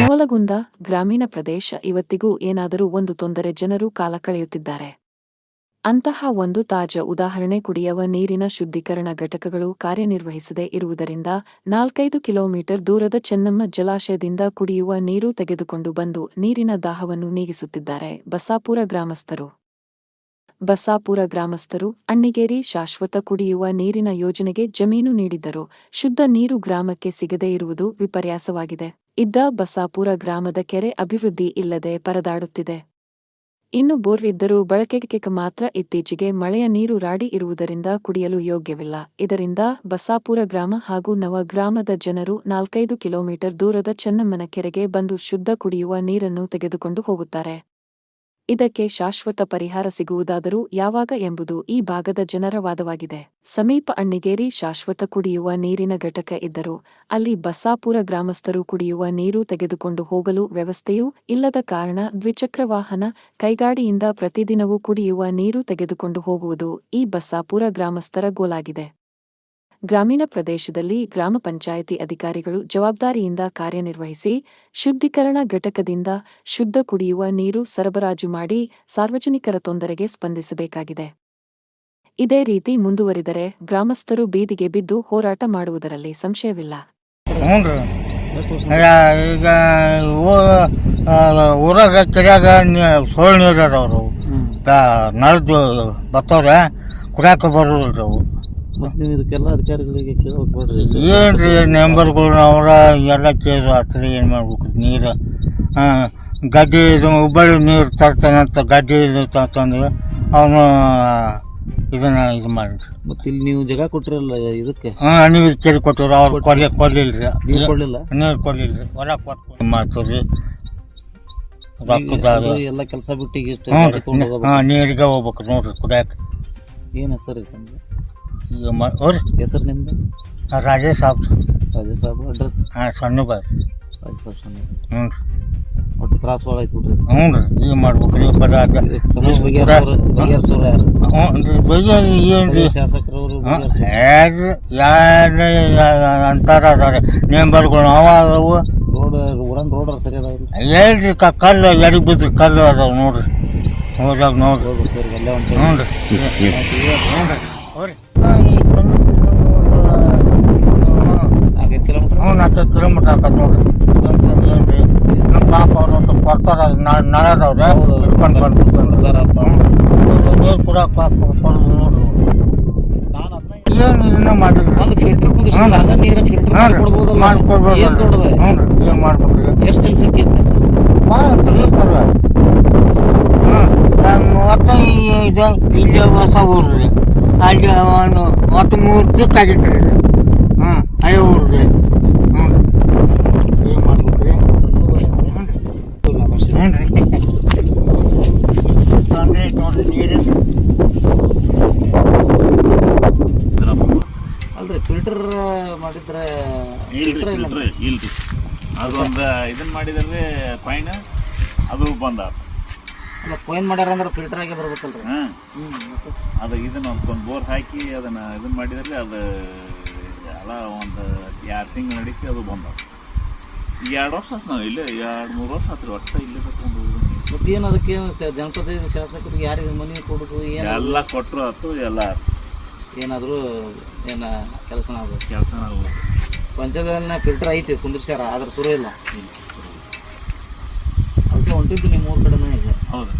ನವಲಗುಂದ ಗ್ರಾಮೀಣ ಪ್ರದೇಶ ಇವತ್ತಿಗೂ ಏನಾದರೂ ಒಂದು ತೊಂದರೆ ಜನರು ಕಾಲ ಕಳೆಯುತ್ತಿದ್ದಾರೆ. ಅಂತಹ ಒಂದು ತಾಜಾ ಉದಾಹರಣೆ ಕುಡಿಯುವ ನೀರಿನ ಶುದ್ಧೀಕರಣ ಘಟಕಗಳು ಕಾರ್ಯನಿರ್ವಹಿಸದೇ ಇರುವುದರಿಂದ ನಾಲ್ಕೈದು ಕಿಲೋಮೀಟರ್ ದೂರದ ಚೆನ್ನಮ್ಮ ಜಲಾಶಯದಿಂದ ಕುಡಿಯುವ ನೀರು ತೆಗೆದುಕೊಂಡು ಬಂದು ನೀರಿನ ದಾಹವನ್ನು ನೀಗಿಸುತ್ತಿದ್ದಾರೆ ಬಸಾಪುರ ಗ್ರಾಮಸ್ಥರು. ಬಸಾಪುರ ಗ್ರಾಮಸ್ಥರು ಅಣ್ಣಿಗೇರಿ ಶಾಶ್ವತ ಕುಡಿಯುವ ನೀರಿನ ಯೋಜನೆಗೆ ಜಮೀನು ನೀಡಿದ್ದರು. ಶುದ್ಧ ನೀರು ಗ್ರಾಮಕ್ಕೆ ಸಿಗದೇ ಇರುವುದು ವಿಪರ್ಯಾಸವಾಗಿದೆ. ಇದ್ದ ಬಸಾಪುರ ಗ್ರಾಮದ ಕೆರೆ ಅಭಿವೃದ್ಧಿ ಇಲ್ಲದೆ ಪರದಾಡುತ್ತಿದೆ. ಇನ್ನು ಬೋರ್ವಿದ್ದರೂ ಬಳಕೆಗೆ ಮಾತ್ರ ಇತ್ತೀಚೆಗೆ ಮಳೆಯ ನೀರು ರಾಡಿ ಇರುವುದರಿಂದ ಕುಡಿಯಲು ಯೋಗ್ಯವಿಲ್ಲ. ಇದರಿಂದ ಬಸಾಪುರ ಗ್ರಾಮ ಹಾಗೂ ನವ ಗ್ರಾಮದ ಜನರು ನಾಲ್ಕೈದು ಕಿಲೋಮೀಟರ್ ದೂರದ ಚೆನ್ನಮ್ಮನ ಕೆರೆಗೆ ಬಂದು ಶುದ್ಧ ಕುಡಿಯುವ ನೀರನ್ನು ತೆಗೆದುಕೊಂಡು ಹೋಗುತ್ತಾರೆ. ಇದಕ್ಕೆ ಶಾಶ್ವತ ಪರಿಹಾರ ಸಿಗುವುದಾದರೂ ಯಾವಾಗ ಎಂಬುದು ಈ ಭಾಗದ ಜನರ ವಾದವಾಗಿದೆ. ಸಮೀಪ ಅಣ್ಣಿಗೇರಿ ಶಾಶ್ವತ ಕುಡಿಯುವ ನೀರಿನ ಘಟಕ ಇದ್ದರೂ ಅಲ್ಲಿ ಬಸ್ಸಾಪುರ ಗ್ರಾಮಸ್ಥರು ಕುಡಿಯುವ ನೀರು ತೆಗೆದುಕೊಂಡು ಹೋಗಲು ವ್ಯವಸ್ಥೆಯೂ ಇಲ್ಲದ ಕಾರಣ ದ್ವಿಚಕ್ರ ವಾಹನ ಕೈಗಾಡಿಯಿಂದ ಪ್ರತಿದಿನವೂ ಕುಡಿಯುವ ನೀರು ತೆಗೆದುಕೊಂಡು ಹೋಗುವುದು ಈ ಬಸ್ಸಾಪುರ ಗ್ರಾಮಸ್ಥರ ಗೋಲಾಗಿದೆ. ಗ್ರಾಮೀಣ ಪ್ರದೇಶದಲ್ಲಿ ಗ್ರಾಮ ಪಂಚಾಯಿತಿ ಅಧಿಕಾರಿಗಳು ಜವಾಬ್ದಾರಿಯಿಂದ ಕಾರ್ಯನಿರ್ವಹಿಸಿ ಶುದ್ಧೀಕರಣ ಘಟಕದಿಂದ ಶುದ್ಧ ಕುಡಿಯುವ ನೀರು ಸರಬರಾಜು ಮಾಡಿ ಸಾರ್ವಜನಿಕರ ತೊಂದರೆಗೆ ಸ್ಪಂದಿಸಬೇಕಾಗಿದೆ. ಇದೇ ರೀತಿ ಮುಂದುವರಿದರೆ ಗ್ರಾಮಸ್ಥರು ಬೀದಿಗೆ ಬಿದ್ದು ಹೋರಾಟ ಮಾಡುವುದರಲ್ಲಿ ಸಂಶಯವಿಲ್ಲ. ಈಗ ಊರಾಗ ಕೆರೆಯಾಗ ಸೋಳ್ ನೀರು ನಳದು ಬರ್ತಾವ್ರೆ ಕುಡಿಯಾಕ ಬರೋದಿಲ್ಲ ಅವು. ಮತ್ತೆ ನೀವು ಇದಕ್ಕೆಲ್ಲ ಅಧಿಕಾರಿಗಳಿಗೆ ಕೇಳೋಕೆ ನೋಡ್ರಿ ಏನು ರೀ ನಂಬರ್ಗಳು ಅವರ ಎಲ್ಲ ಕೇಳು ಆತ್ರಿ ಏನು ಮಾಡ್ಬೇಕು ನೀರು ಹಾಂ ಗಡ್ಡೆ ಇದು ಹುಬ್ಬಳ್ಳಿ ನೀರು ತರ್ತಾನಂತ ಗಡ್ಡೆ ಇದು ತಂದು ಅವನು ಇದನ್ನ ಇದು ಮಾಡಿರಿ. ಮತ್ತೆ ಇಲ್ಲಿ ನೀವು ಜಾಗ ಕೊಟ್ಟಿರಲ್ಲ ಇದಕ್ಕೆ? ಹಾಂ ನೀವು ಕೇಳಿ ಕೊಟ್ಟರು ಅವ್ರು ಕೊಡ್ಲಿ ಕೊಡ್ಲಿಲ್ಲ? ನೀರು ಕೊಡಲಿಲ್ಲ ನೀರು ಕೊಡಲಿಲ್ಲ ರೀ ಹೊಲ ಕೊಟ್ಟು ಮಾಡ್ತೀವಿ ರೊಕ್ಕದಾಗ ಎಲ್ಲ ಕೆಲಸ ಬಿಟ್ಟು ಈಗ ಇಷ್ಟು ಹ್ಞೂ ಗಾಡಿ ರೀ. ತಗೊಂಡ್ ಹೋಗ್ಬೇಕು. ಹಾಂ ನೀರಿಗೆ ಹೋಗ್ಬೇಕು ನೋಡ್ರಿ ಕುಡಿಯಾಕ ಏನು ಹೆಸರು ಐತೆ ಈಗ ಮ ಅವ್ರಿ ಹೆಸರು ನಿಮ್ದು? ರಾಜೇಶ್ ಸಾಬ್. ರಾಜೇಶ್ ಸಾಬ್ ಅಡ್ರೆಸ್? ಹಾಂ ಸಣ್ಣ ಬಾಯ್ ರಾಜೇಶ್ ಸಾಬ್ ಸಣ್ಣ ಹ್ಞೂ ರೀ. ಒಟ್ಟು ತ್ರಾಸ ಭಾಳ ಐತೆ ಬಿಡ್ರಿ. ಹ್ಞೂ ರೀ ಈಗ ಮಾಡ್ಬೇಕು ರೀ ಪದ ಸಮಸ್ಯೆ ಬಗೆಹರಿಸೋರು ಬಗೆಹರಿಸೋರು ಯಾರು? ಹ್ಞೂ ರೀ ಬಗ್ಗೆ ಏನು ರೀ? ಶಾಸಕರವರು ಯಾರು ಯಾರು ಅಂತಾರ ಅದಾರೆ. ನೇಂಬರ್ಗಳು ಅವ ಅದಾವು. ರೋಡ್ ಊರನ್ ರೋಡ್ ಸರಿ ಅದಾವ್ರಿ ಹೇಳ್ರಿ ಕ ಕಲ್ಲು ಎಡಿ ಬಿದ್ದು ಕಲ್ಲು ಅದಾವ ನೋಡ್ರಿ. ಹೋದಾಗ ನೋಡ್ರಿ. ಹ್ಞೂ ರೀ. ಹ್ಞೂ ರೀ ಹ್ಞೂ ರೀ ಹೋರಿ ನಾಲ್ಕೈದು ಕಿಲೋಮೀಟರ್ ಹ್ಞೂ ನಾಲ್ಕೈದು ಕಿಲೋಮೀಟ್ರ್ ಆಕತ್ ನೋಡ್ರಿ ಏನು ರೀ ನಮ್ಮ ಪಾಪ ಅವ್ರು ಕೊಡ್ತಾರ ನಾಳೆದವ್ರೆ ಹಿಡ್ಕೊಂಡು ಬಂದು ನೀರು ಕೂಡ ಪಾಪ ಕೊಡೋದು ನೋಡ್ರಿ. ಏನು ಇದನ್ನ ಮಾಡಿದ್ರಿ? ಒಂದು ಫಿಲ್ಟರ್ ಕುದಿಸಿಲ್ಲ ಅದ ನೀರು ಫಿಲ್ಟರ್ ಕೊಡ್ಬೋದಲ್ಲ ಮಾಡ್ಕೊಡ್ಬೋದು ಏನ್ ದೊಡ್ಡದ? ಹ್ಞೂ ರೀ ಏನು ಮಾಡ್ಬೇಕು ರೀ ಎಷ್ಟು ಕೆಲಸಕ್ಕೆ ಭಾಳ ಸರ್. ಹಾಂ ಒಟ್ಟು ಇದು ಇಲ್ಲಿ ಹೊಸ ಊರು ರೀ. ಅಲ್ಲಿ ಒಂದು ಒಟ್ಟು ಮೂರು ದಿಕ್ಕ ಆಗೈತೆ ರೀ ಹ್ಞೂ ಊರು ರೀ ಹ್ಞೂ ಏನು ಮಾಡ್ಬೇಕು ರೀ ಹ್ಞೂ ರೀ ತೊಂದ್ರೆ ಐತೆ ನೋಡ್ರಿ ನೀರು ಅಲ್ರಿ ಫಿಲ್ಟರ್ ಮಾಡಿದ್ರೆ ಇಲ್ಲ ಇಲ್ರಿ. ಇಲ್ರಿ ಅದೊಂದು ಇದನ್ನ ಮಾಡಿದ್ರೆ ಕಾಯಿನ್ ಅದು ಬಂದ. ಅಲ್ಲ ಕೊಯ್ನ್ ಮಾಡ್ಯಾರ ಅಂದ್ರೆ ಫಿಲ್ಟರ್ ಆಗಿ ಬರ್ಬೇಕಲ್ರಿ. ಹಾಂ. ಅದು ಇದನ್ನ ಒಂದು ಬೋರ್ ಹಾಕಿ ಅದನ್ನ ಇದನ್ನ ಮಾಡಿದ್ರೆ ಅದು ಎಲ್ಲ ಒಂದು ಎರಡು ತಿಂಗಳು ನಡೀತಿ ಅದು ಬಂದ. ಎರಡು ವರ್ಷ ಆಯ್ತು ನಾವು ಇಲ್ಲೇ ಎರಡು ಮೂರು ವರ್ಷ ಆತ್ರಿ ಒಟ್ಟ ಇಲ್ಲೇ ಮತ್ತೆ ಏನು ಅದಕ್ಕೆ ಜನಪದ ಶಾಸಕರಿಗೆ ಯಾರಿಗೆ ಮನೆ ಕೊಡುದು ಏನು ಎಲ್ಲ ಕೊಟ್ಟರು ಆಯ್ತು ಎಲ್ಲ ಏನಾದರೂ ಏನ ಕೆಲಸ ಆಗ್ಬೇಕು ಕೆಲಸ ನಾವು ಪಂಚಗಲ್ನ ಫಿಲ್ಟರ್ ಐತಿ ಕುಂದಿರ್ಸ್ಯಾರ ಆದ್ರೆ ಸುರು ಇಲ್ಲ. ಅದಕ್ಕೆ ಹೊಂಟಿದ್ದು ನಿಮ್ಮ ಊರ್ ಕಡೆನೇ ಇದೆ. ಹೌದಾ.